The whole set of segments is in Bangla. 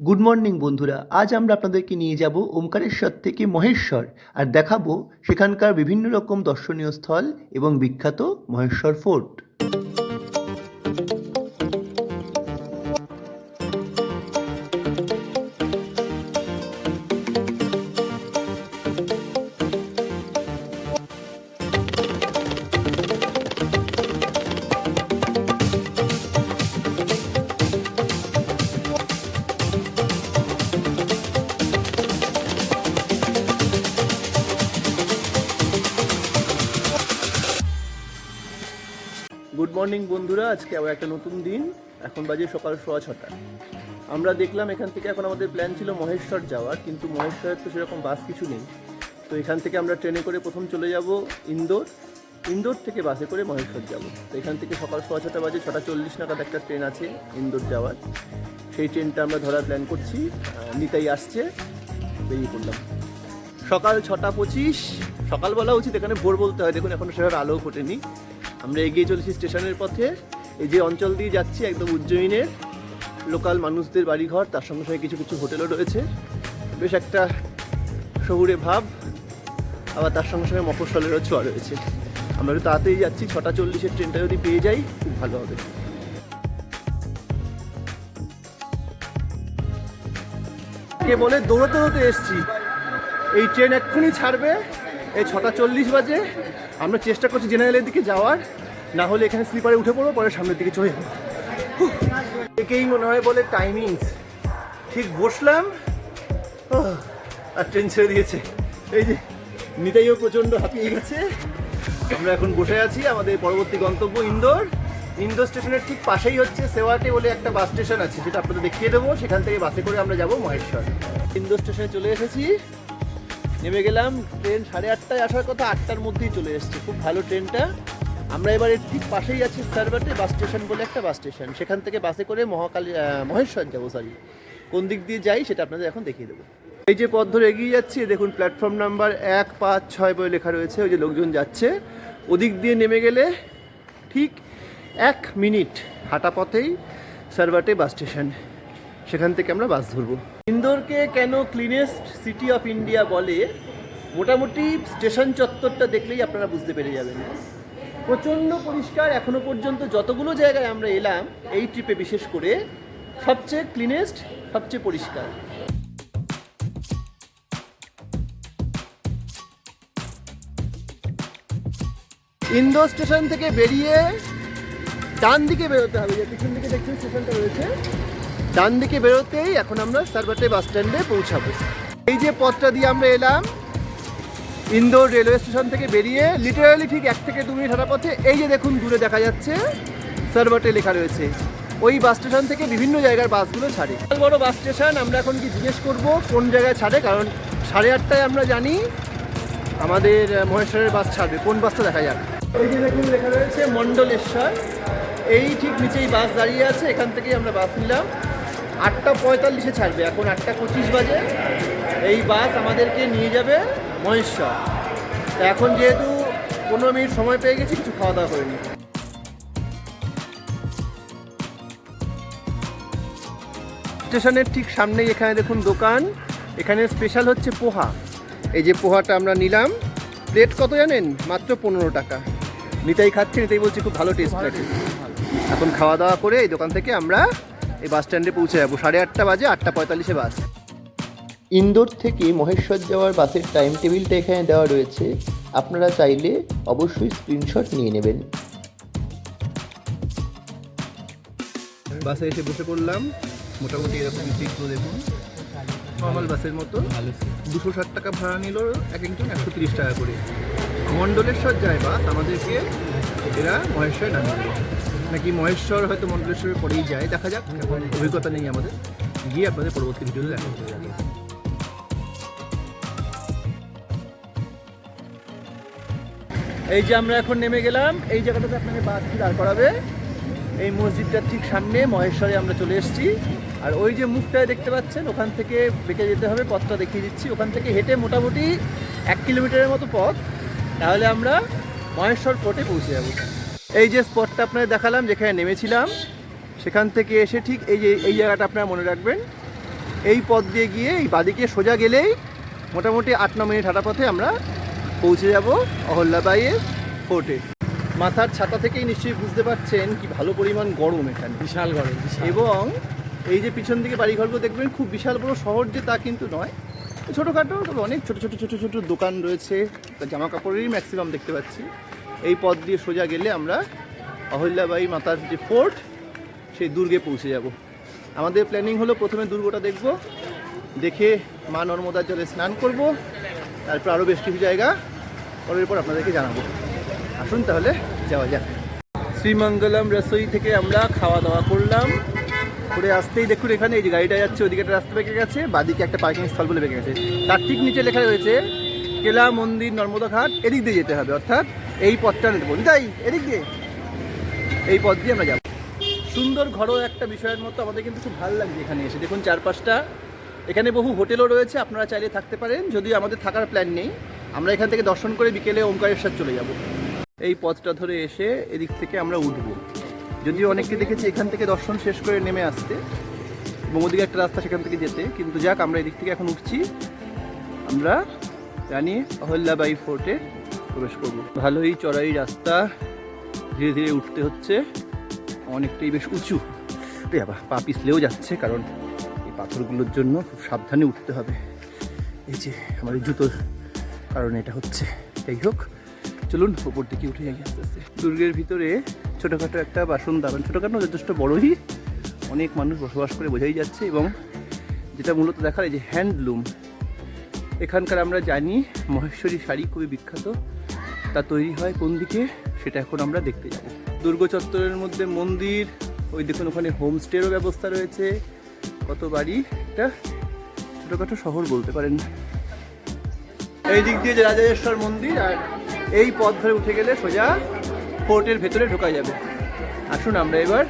গুড মর্নিং বন্ধুরা। আজ আমরা আপনাদেরকে নিয়ে যাব ওমকারেশ্বর থেকে মহেশ্বর আর দেখাবো সেখানকার বিভিন্ন রকম দর্শনীয় স্থল এবং বিখ্যাত মহেশ্বর ফোর্ট। গুড মর্নিং বন্ধুরা। আজকে আবার একটা নতুন দিন। এখন বাজে সকাল সোয়া ছটা। আমরা দেখলাম এখান থেকে এখন আমাদের প্ল্যান ছিল মহেশ্বর যাওয়ার, কিন্তু মহেশ্বরের তো সেরকম বাস কিছু নেই। তো এখান থেকে আমরা ট্রেনে করে প্রথম চলে যাব ইন্দোর। ইন্দোর থেকে বাসে করে মহেশ্বর যাব। তো এখান থেকে সকাল সোয়া ছটা বাজে, ছটা চল্লিশ নাগাদ একটা ট্রেন আছে ইন্দোর যাওয়ার। সেই ট্রেনটা আমরা ধরার প্ল্যান করছি। নিতাই আসছে। বেরিয়ে পড়লাম। সকাল ছটা পঁচিশ। সকালবেলা উচিত এখানে ভোর বলতে হয়। দেখুন, এখনও সেভাবে আলো ফোটেনি। আমরা এগিয়ে চলেছি স্টেশনের পথে। এই যে অঞ্চল দিয়ে যাচ্ছি, একদম উজ্জয়িনের লোকাল মানুষদের বাড়িঘর, তার সঙ্গে সঙ্গে কিছু কিছু হোটেলও রয়েছে। বেশ একটা শহুরে ভাব, আবার তার সঙ্গে সঙ্গে মফস্বলেরও ছোঁয়া রয়েছে। আমরা একটু তাড়াতাড়ি যাচ্ছি, ছটা চল্লিশের ট্রেনটা যদি পেয়ে যাই, খুব ভালো হবে। কে বলে দৌড়তে দৌড়তে এসছি। এই ট্রেন এক্ষুনি ছাড়বে, এই ছটা চল্লিশ বাজে। আমরা চেষ্টা করছি জেনারেলের দিকে যাওয়ার, না হলে এখানে স্লিপারে উঠে পড়ব, পরে সামনের দিকে চলে যাব। একেই মনে হয় বলে টাইমিংস ঠিক বসলাম আর ট্রেন ছেড়ে দিয়েছে। এই যে নিতাইও প্রচণ্ড হাঁপিয়ে গেছে। আমরা এখন বসে আছি আমাদের পরবর্তী গন্তব্য ইন্দোর। ইন্দোর স্টেশনের ঠিক পাশেই হচ্ছে সেওয়াটে বলে একটা বাস স্টেশন আছে, যেটা আপনাদের দেখিয়ে দেবো। সেখান থেকে বাসে করে আমরা যাব মহেশ্বর। ইন্দোর স্টেশনে চলে এসেছি। নেমে গেলাম ট্রেন সাড়ে আটটায় আসার কথা আটটার মধ্যেই চলে এসেছে। খুব ভালো ট্রেনটা আমরা এবার ঠিক পাশেই আছি সার্ভাটে বাস স্টেশন বলে একটা বাস স্টেশন। সেখান থেকে বাসে করে মহাকালী মহেশ্বর যাব সরি কোন দিক দিয়ে যাই সেটা আপনাদের এখন দেখিয়ে দেবো। এই যে পথ ধরে এগিয়ে যাচ্ছি দেখুন প্ল্যাটফর্ম নাম্বার এক, পাঁচ, ছয় বলে লেখা রয়েছে, ওই যে লোকজন যাচ্ছে। ওদিক দিয়ে নেমে গেলে ঠিক এক মিনিট হাঁটা পথেই সার্ভাটে বাস স্টেশন। সেখান থেকে আমরা বাস ধরবো। ইন্দোরকে কেন ক্লিনেস্ট সিটি অফ ইন্ডিয়া বলে? মোটামুটি স্টেশন চত্বরটা দেখলেই আপনারা বুঝতে পেরে যাবেন। প্রচণ্ড পরিষ্কার এখনও পর্যন্ত যতগুলো জায়গায় আমরা এলাম এই ট্রিপে বিশেষ করে, সবচেয়ে ক্লিনেস্ট সবচেয়ে পরিষ্কার। ইন্দোর স্টেশন থেকে বেরিয়ে ডান দিকে বেরোতে হবে, যে পিছন দিকে দেখছেন স্টেশনটা রয়েছে। ডান দিকে বেরোতেই এখন আমরা সারবাটে বাস স্ট্যান্ডে পৌঁছাবো। এই যে পথটা দিয়ে আমরা এলাম, ইন্দোর রেলওয়ে স্টেশন থেকে বেরিয়ে লিটারালি ঠিক এক থেকে দু মিনিট হাঁটা পথে, এই যে দেখুন দূরে দেখা যাচ্ছে, সারবাটে লেখা রয়েছে। ওই বাস স্টেশন থেকে বিভিন্ন জায়গার বাসগুলো ছাড়ে। বড় বাস স্টেশন, আমরা এখন কি জিজ্ঞেস করব কোন জায়গায় ছাড়ে? কারণ সাড়ে আটটায় আমরা জানি আমাদের মহেশ্বরের বাস ছাড়বে। কোন বাসটা দেখা যাক? এই যে দেখুন, লেখা রয়েছে মণ্ডলেশ্বর। এই ঠিক নিচেই বাস দাঁড়িয়ে আছে, এখান থেকেই আমরা বাস নিলাম। আটটা পঁয়তাল্লিশে ছাড়বে এখন আটটা পঁচিশ বাজে। এই বাস আমাদেরকে নিয়ে যাবে মহেশ্বর। তা এখন যেহেতু পনেরো মিনিট সময় পেয়ে গেছি কিছু খাওয়া দাওয়া করিনি। স্টেশনের ঠিক সামনেই এখানে দেখুন দোকান। এখানে স্পেশাল হচ্ছে পোহা। এই যে পোহাটা আমরা নিলাম। প্লেট কত জানেন? মাত্র পনেরো টাকা। নিতাই খাচ্ছে নিতাই বলছি খুব ভালো টেস্ট লাগে এখন খাওয়া দাওয়া করে এই দোকান থেকে আমরা এই বাস স্ট্যান্ডে পৌঁছে যাব। সাড়ে আটটা বাজে আটটা পঁয়তাল্লিশে বাস ইন্দোর থেকে মহেশ্বর যাওয়ার বাসের টাইম টেবিলটা এখানে দেওয়া রয়েছে। আপনারা চাইলে অবশ্যই স্ক্রিনশট নিয়ে নেবেন। বাসে এসে বসে পড়লাম। মোটামুটি এরকম সিটগুলো দেখুন। নর্মাল বাসের মতো। দুশো ষাট টাকা ভাড়া নিল এক একজন একশো তিরিশ টাকা করে। মণ্ডলেশ্বর যায় বাস আমাদেরকে এরা মহেশ্বর নামিয়ে নাকি মহেশ্বর হয়তো মণ্ডলেশ্বরের পরেই যায়। দেখা যাক, এখন অভিজ্ঞতা নেই আমাদের। গিয়ে আপনাদের পরবর্তী ভিডিওতে দেখা যাবে এই যে আমরা এখন নেমে গেলাম, এই জায়গাটাতে আপনাকে বাস দাঁড় করাবে। এই মসজিদটার ঠিক সামনে মহেশ্বরে আমরা চলে এসেছি। আর ওই যে মুখটায় দেখতে পাচ্ছেন, ওখান থেকে বেঁকে যেতে হবে, পথটা দেখিয়ে দিচ্ছি। ওখান থেকে হেঁটে মোটামুটি এক কিলোমিটারের মতো পথ। তাহলে আমরা মহেশ্বর ফোর্টে পৌঁছে যাব। এই যে স্পটটা আপনাদের দেখালাম যেখানে নেমেছিলাম সেখান থেকে এসে ঠিক এই যে এই জায়গাটা আপনারা মনে রাখবেন। এই পথ দিয়ে গিয়ে এই বাদিকে সোজা গেলেই মোটামুটি আট ন মিনিট হাঁটা পথে আমরা পৌঁছে যাব অহল্যাবাইয়ের ফোর্টে মাথার ছাতা থেকেই নিশ্চয়ই বুঝতে পারছেন কি ভালো পরিমাণ গরম এখানে। বিশাল গরম এবং এই যে পিছন দিকে বাড়িঘরগুলো দেখবেন খুব বিশাল বড় শহর যে তা কিন্তু নয়। ছোটোখাটো তবে অনেক ছোটো ছোটো ছোটো ছোটো দোকান রয়েছে। জামা কাপড়েরই ম্যাক্সিমাম দেখতে পাচ্ছি। এই পথ দিয়ে সোজা গেলে আমরা অহল্যাবাই মাতার যে ফোর্ট, সেই দুর্গে পৌঁছে যাব। আমাদের প্ল্যানিং হলো প্রথমে দুর্গটা দেখব, দেখে মা নর্মদার জলে স্নান করব, তারপর আরও বেশ কিছু জায়গা, পরের পর আপনাদেরকে জানাব। আসুন তাহলে যাওয়া যাক। শ্রীমঙ্গলম রসোই থেকে আমরা খাওয়া দাওয়া করলাম। করে আসতেই দেখুন এখানে এই যে গাড়িটা যাচ্ছে, ওদিকে একটা রাস্তা বেঁকে গেছে, বাদিকে একটা পার্কিং স্থল বলে বেঁকে গেছে। তার ঠিক নিচে লেখা রয়েছে কেলা মন্দির, নর্মদা ঘাট, এদিক দিয়ে যেতে হবে, অর্থাৎ এই পথটা নিতে তাই এদিক দিয়ে। এই পথ দিয়ে আমরা যাব। সুন্দর ঘরোয়া একটা বিষয়ের মতো আমাদের কিন্তু খুব ভালো লাগছে এখানে এসে। দেখুন চারপাশটা। এখানে বহু হোটেলও রয়েছে, আপনারা চাইলে থাকতে পারেন, যদিও আমাদের থাকার প্ল্যান নেই। আমরা এখান থেকে দর্শন করে বিকেলে ওমকারেশ্বর চলে যাব। এই পথটা ধরে এসে এদিক থেকে আমরা উঠবো। যদিও অনেককে দেখেছি এখান থেকে দর্শন শেষ করে নেমে আসতে। এবং ওদিকে একটা রাস্তা সেখান থেকে যেতে। কিন্তু যাক, আমরা এদিক থেকে এখন উঠছি। আমরা রানী অহল্যাবাই ফোর্টে প্রবেশ করব। ভালোই চড়াই রাস্তা, ধীরে ধীরে উঠতে হচ্ছে। অনেকটাই বেশ উঁচু। বাবা পা পিছলেও যাচ্ছে, কারণ এই পাথরগুলোর জন্য খুব সাবধানে উঠতে হবে। এই যে আমার জুতোর কারণে এটা হচ্ছে। যাই হোক, চলুন ওপর দিকে উঠে যাই আস্তে আস্তে। দুর্গের ভিতরে ছোটোখাটো একটা বাসন দাবান। ছোটোখাটো যথেষ্ট বড়ই। অনেক মানুষ বসবাস করে বোঝাই যাচ্ছে এবং যেটা মূলত দেখার এই যে হ্যান্ডলুম এখানকার আমরা জানি মহেশ্বরী শাড়ি খুবই বিখ্যাত। তা তৈরি হয় কোন দিকে? সেটা এখন আমরা দেখতে যাব। দুর্গ চত্বরের মধ্যে মন্দির, ওই দেখুন ওখানে হোমস্টেরও ব্যবস্থা রয়েছে। কত বাড়ি? একটা ছোটোখাটো শহর বলতে পারেন। এই দিক দিয়ে যে রাজারেশ্বর মন্দির, আর এই পথ ধরে উঠে গেলে সোজা ফোর্টের ভেতরে ঢোকা যাবে। আসুন আমরা এবার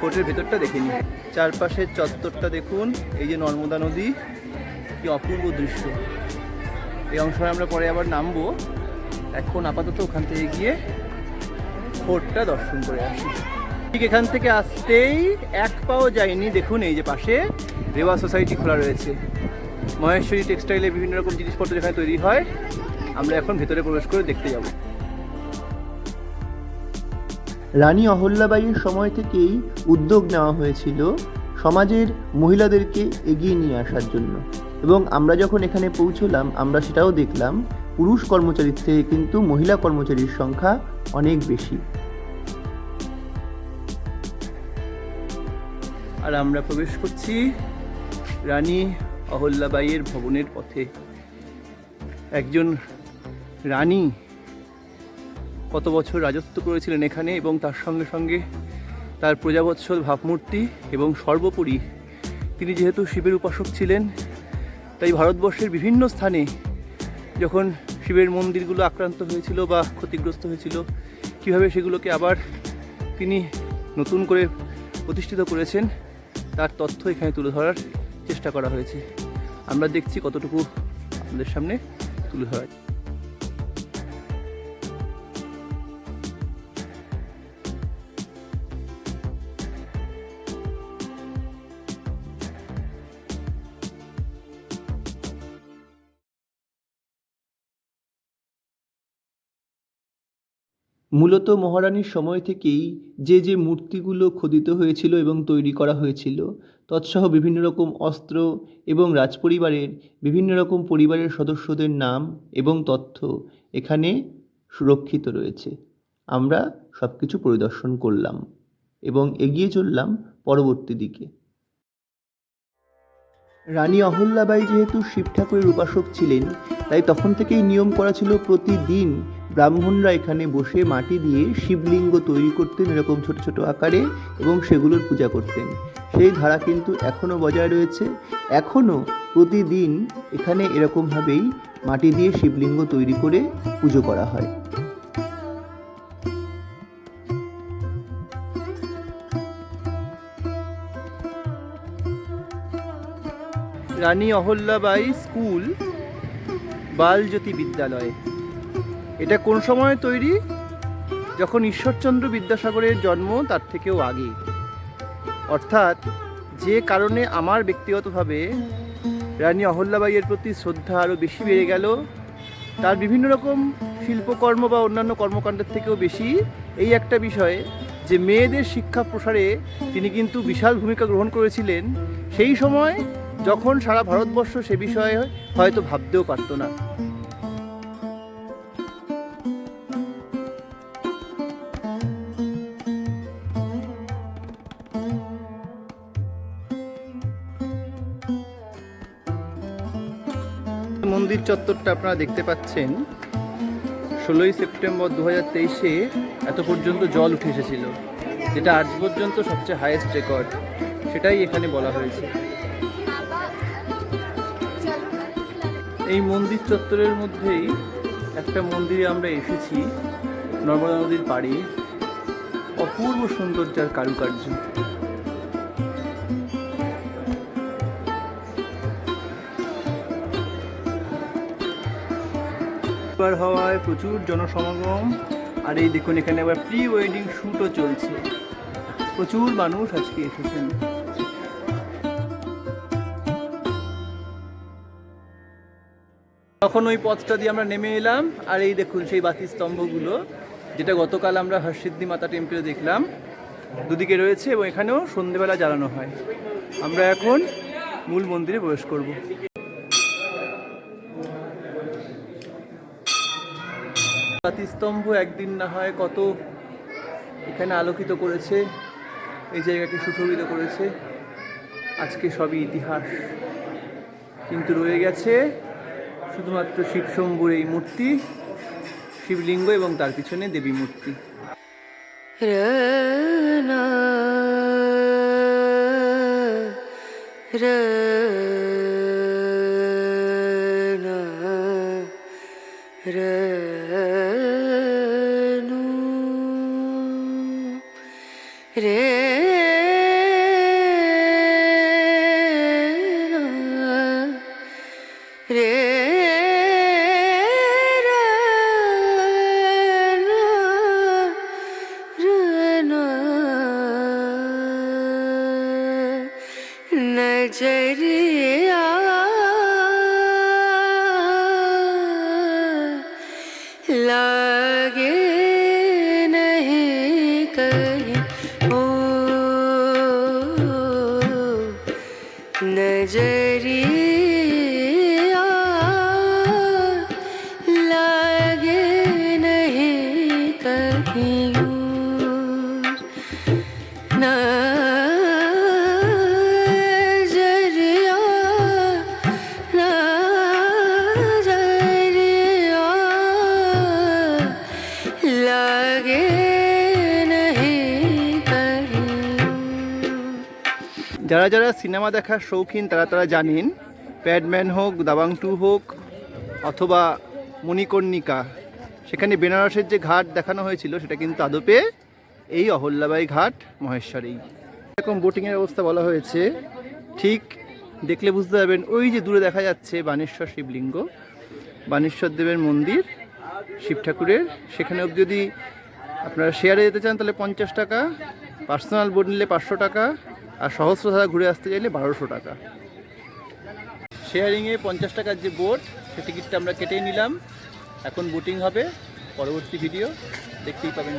ফোর্টের ভেতরটা দেখে নিই। চারপাশের চত্বরটা দেখুন, এই যে নর্মদা নদী, কি অপূর্ব দৃশ্য। এই অংশে আমরা পরে আবার নামবো। এখন আপাতত ওখান থেকে গিয়ে ফোর্টটা দর্শন করে আসি। ঠিক এখান থেকে আসতেই এক পাও যায়নি, দেখুন এই যে পাশে রেওয়া সোসাইটি খোলা রয়েছে। মহেশ্বরী টেক্সটাইলে বিভিন্ন রকম জিনিসপত্র যেখানে তৈরি হয়, আমরা এখন ভেতরে প্রবেশ করে দেখতে যাব। রানী অহল্যাবাইয়ের সময় থেকেই উদ্যোগ নেওয়া হয়েছিল সমাজের মহিলাদেরকে এগিয়ে নিয়ে আসার জন্য। এবং আমরা যখন এখানে পৌঁছলাম, আমরা সেটাও দেখলাম, পুরুষ কর্মচারীর থেকে কিন্তু মহিলা কর্মচারীর সংখ্যা অনেক বেশি। আর আমরা প্রবেশ করছি রানী অহল্যাবাইয়ের ভবনের পথে। একজন রানী কত বছর রাজত্ব করেছিলেন এখানে এবং তার সঙ্গে সঙ্গে তার প্রজাবৎসল ভাবমূর্তি এবং সর্বোপরি তিনি যেহেতু শিবের উপাসক ছিলেন তাই ভারতবর্ষের বিভিন্ন স্থানে যখন শিবের মন্দিরগুলো আক্রান্ত হয়েছিল বা ক্ষতিগ্রস্ত হয়েছিল, কীভাবে সেগুলোকে আবার তিনি নতুন করে প্রতিষ্ঠিত করেছেন, তার তথ্য এখানে তুলে ধরার চেষ্টা করা হয়েছে। আমরা দেখছি কতটুকু আমাদের সামনে তুলে ধরা মূলত মহারানীর সময় থেকেই যে যে মূর্তিগুলো খোদিত হয়েছিল এবং তৈরি করা হয়েছিল, তৎসহ বিভিন্ন রকম অস্ত্র এবং রাজপরিবারের বিভিন্ন রকম পরিবারের সদস্যদের নাম এবং তথ্য এখানে সুরক্ষিত রয়েছে। আমরা সব কিছু পরিদর্শন করলাম এবং এগিয়ে চললাম পরবর্তী দিকে। রানী অহল্যাবাই যেহেতু শিব ঠাকুরের উপাসক ছিলেন, তাই তখন থেকেই নিয়ম করা ছিল প্রতিদিন ব্রাহ্মণরা এখানে বসে মাটি দিয়ে শিবলিঙ্গ তৈরি করতেন, এরকম ছোট ছোট আকারে, এবং সেগুলোর পূজা করতেন। সেই ধারা কিন্তু এখনও বজায় রয়েছে। এখনও প্রতিদিন এখানে এরকমভাবেই মাটি দিয়ে শিবলিঙ্গ তৈরি করে পুজো করা হয়। রানী অহল্যাবাই স্কুল, বালজ্যোতি বিদ্যালয়। এটা কোন সময় তৈরি? যখন ঈশ্বরচন্দ্র বিদ্যাসাগরের জন্ম, তার থেকেও আগে। অর্থাৎ যে কারণে আমার ব্যক্তিগতভাবে রানী অহল্যাবাইয়ের প্রতি শ্রদ্ধা আরও বেশি বেড়ে গেল, তার বিভিন্ন রকম শিল্পকর্ম বা অন্যান্য কর্মকাণ্ডের থেকেও বেশি, এই একটা বিষয়ে যে মেয়েদের শিক্ষা প্রসারে তিনি কিন্তু বিশাল ভূমিকা গ্রহণ করেছিলেন, সেই সময় যখন সারা ভারতবর্ষ সে বিষয়ে হয়তো ভাবতেও পারতো না। মন্দির চত্বরটা আপনারা দেখতে পাচ্ছেন। ষোলোই সেপ্টেম্বর দু হাজার তেইশে এত পর্যন্ত জল উঠে এসেছিল, যেটা আজ পর্যন্ত সবচেয়ে হায়েস্ট রেকর্ড সেটাই এখানে বলা হয়েছে। এই মন্দির চত্বরের মধ্যেই একটা মন্দিরে আমরা এসেছি, নর্মদা নদীর পাড়ে। অপূর্ব সৌন্দর্যার কারুকার্য। হওয়ায় প্রচুর জনসমাগম, আর এই দেখুন এখানে আবার প্রি ওয়েডিং শ্যুটও চলছে। প্রচুর মানুষ আজকে এসেছেন। তখন ওই পথটা দিয়ে আমরা নেমে এলাম, আর এই দেখুন সেই বাতি স্তম্ভগুলো, যেটা গতকাল আমরা হর্ষিদ্ধি মাতা টেম্পলে দেখলাম। দুদিকে রয়েছে এবং এখানেও সন্ধেবেলা জ্বালানো হয়। আমরা এখন মূল মন্দিরে প্রবেশ করব। স্তম্ভ একদিন না হয় কত এখানে আলোকিত করেছে, এই জায়গাকে সুশোভিত করেছে। আজকে সবই ইতিহাস। কিন্তু রয়ে গেছে শুধুমাত্র শিবশম্ভুর এই মূর্তি শিবলিঙ্গ এবং তার পিছনে দেবী মূর্তি। রে সিনেমা দেখার শৌখিন তারা তারা জানেন। প্যাডম্যান হোক দাবাং টু হোক, অথবা মণিকর্ণিকা। সেখানে বেনারসের যে ঘাট দেখানো হয়েছিল, সেটা কিন্তু আদপে এই অহল্যাবাই ঘাট, মহেশ্বরেই। এরকম বোটিংয়ের ব্যবস্থা বলা হয়েছে। ঠিক দেখলে বুঝতে পারবেন, ওই যে দূরে দেখা যাচ্ছে বানেশ্বর শিবলিঙ্গ, বানেশ্বর দেবের মন্দির, শিব ঠাকুরের। সেখানে অবধি যদি আপনারা শেয়ারে যেতে চান, তাহলে পঞ্চাশ টাকা। পার্সোনাল বোট নিলে পাঁচশো টাকা। আর সহস্র ধারা ঘুরে আসতে চাইলে বারোশো টাকা। শেয়ারিংয়ে পঞ্চাশ টাকার যে বোট সে টিকিটটা আমরা কেটেই নিলাম। এখন বোটিং হবে, পরবর্তী ভিডিও দেখতেই পাবেন।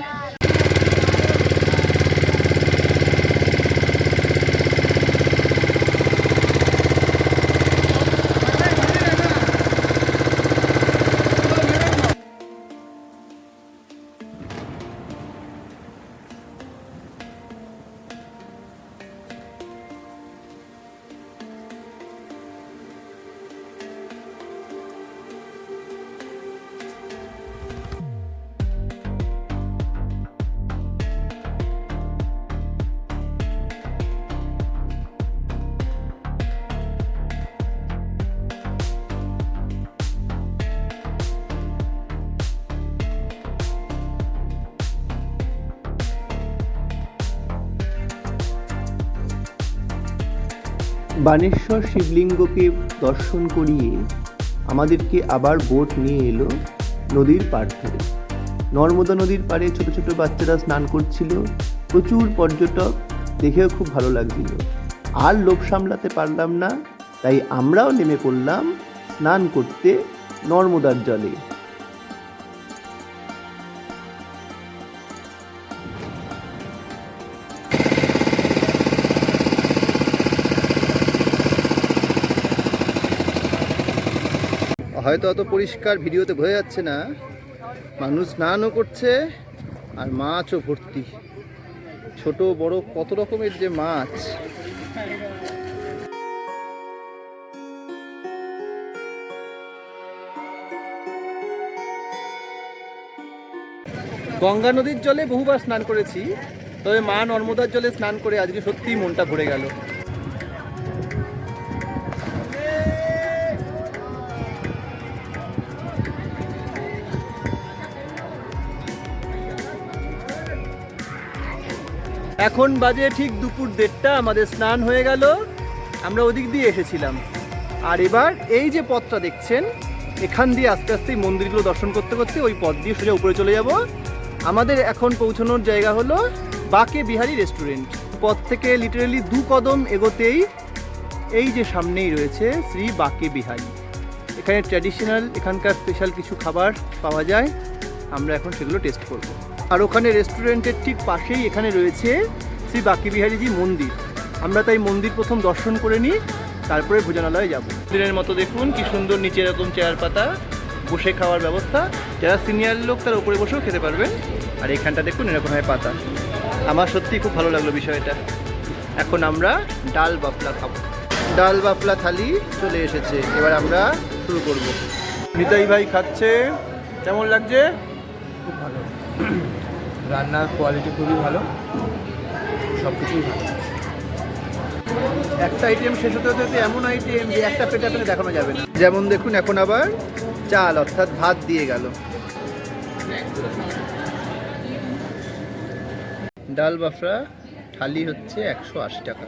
বানেশ্বর শিবলিঙ্গকে দর্শন করিয়ে আমাদেরকে আবার বোট নিয়ে এলো নদীর পাড় ধরে। নর্মদা নদীর পাড়ে ছোট ছোট বাচ্চারা স্নান করছিল। প্রচুর পর্যটক, দেখেও খুব ভালো লাগছিল। আর লোভ সামলাতে পারলাম না, তাই আমরাও নেমে পড়লাম স্নান করতে নর্মদার জলে। হয়তো অত পরিষ্কার ভিডিওতে বোঝা যাচ্ছে না। মানুষ স্নানও করছে আর মাছও ভর্তি। ছোট, বড় কত রকমের যে মাছ। গঙ্গা নদীর জলে বহুবার স্নান করেছি, তবে মা নর্মদার জলে স্নান করে আজকে সত্যিই মনটা ভরে গেল। এখন বাজে ঠিক দুপুর দেড়টা, আমাদের স্নান হয়ে গেল। আমরা ওদিক দিয়ে এসেছিলাম। আর এবার এই যে পথটা দেখছেন, এখান দিয়ে আস্তে আস্তে মন্দিরগুলো দর্শন করতে করতে ওই পথ দিয়ে সোজা উপরে চলে যাব। আমাদের এখন পৌঁছানোর জায়গা হলো বাকে বিহারি রেস্টুরেন্ট। পথ থেকে লিটারালি দু কদম এগোতেই এই যে সামনেই রয়েছে শ্রী বাকে বিহারি। এখানে ট্র্যাডিশনাল এখানকার স্পেশাল কিছু খাবার পাওয়া যায়। আমরা এখন সেগুলো টেস্ট করব। আর ওখানে রেস্টুরেন্টের ঠিক পাশেই এখানে রয়েছে শ্রী বাকি বিহারীজি মন্দির। আমরা তাই মন্দির প্রথম দর্শন করে নিই তারপরে ভোজনালয়ে যাব। দিনের মতো দেখুন কি সুন্দর নিচে এরকম চেয়ার পাতা বসে খাওয়ার ব্যবস্থা। যারা সিনিয়র লোক তার উপরে বসেও খেতে পারবেন। আর এখানটা দেখুন এরকম হয় পাতা। আমার সত্যি খুব ভালো লাগল বিষয়টা। এখন আমরা ডাল বাফলা খাব। ডাল বাফলা থালি চলে এসেছে। এবার আমরা শুরু করব। নিতাই ভাই খাচ্ছে। কেমন লাগছে? খুব ভালো। রান্নার কোয়ালিটি খুবই ভালো। সব কিছুই ভালো। একটা আইটেম শেষ হতে হতে এমন আইটেম যে একটা পেটে পেটে দেখানো যাবে না। যেমন দেখুন, এখন আবার চাল, অর্থাৎ ভাত দিয়ে গেল। ডাল বাফরা থালি হচ্ছে একশো আশি টাকা।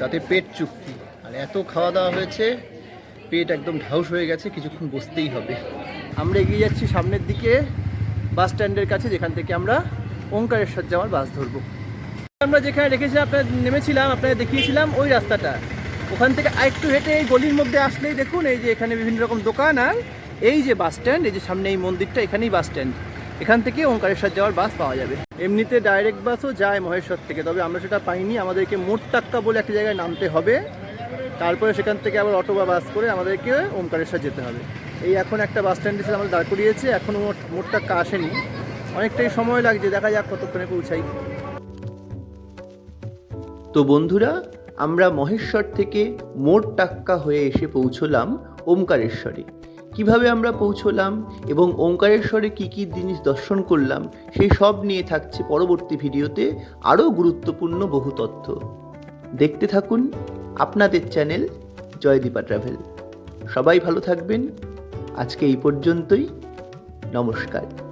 তাতে পেট চুক্তি। আর এত খাওয়া দাওয়া হয়েছে, পেট একদম ঢাউস হয়ে গেছে, কিছুক্ষণ বসতেই হবে। আমরা এগিয়ে যাচ্ছি সামনের দিকে। বাস স্ট্যান্ডের কাছে, যেখান থেকে আমরা ওঙ্কারেশ্বর যাওয়ার বাস ধরবো। আমরা যেখানে রেখেছিলাম আপনার নেমেছিলাম, আপনাদের দেখিয়েছিলাম ওই রাস্তাটা। ওখান থেকে আরেকটু হেঁটে এই গলির মধ্যে আসলেই দেখুন, এই যে এখানে বিভিন্ন রকম দোকান আর এই যে বাস স্ট্যান্ড, এই যে সামনে এই মন্দিরটা, এখানেই বাস স্ট্যান্ড। এখান থেকে ওঙ্কারেশ্বর যাওয়ার বাস পাওয়া যাবে। এমনিতে ডাইরেক্ট বাসও যায় মহেশ্বর থেকে, তবে আমরা সেটা পাইনি। আমাদেরকে মোটটাক্কা বলে একটা জায়গায় নামতে হবে। তারপরে সেখান থেকে আবার অটো বা বাস করে আমাদেরকে ওমকারেশ্বর যেতে হবে। এই এখন একটা বাস স্ট্যান্ড এসে আমরা দাঁড় করিয়েছে এখনও মোট আসেনি। অনেকটাই সময় লাগছে, দেখা যাক কতক্ষণে পৌঁছাই। তো বন্ধুরা, আমরা মহেশ্বর থেকে মোট টাক্কা হয়ে এসে পৌঁছলাম ওমকারেশ্বরে। কীভাবে আমরা পৌঁছলাম এবং ওমকারেশ্বরে কি কি জিনিস দর্শন করলাম, সেই সব নিয়ে থাকছে পরবর্তী ভিডিওতে আরও গুরুত্বপূর্ণ বহু তথ্য। দেখতে থাকুন আপনাদের চ্যানেল জয়দীপা ট্রাভেল। সবাই ভালো থাকবেন আজকে এই পর্যন্তই। নমস্কার।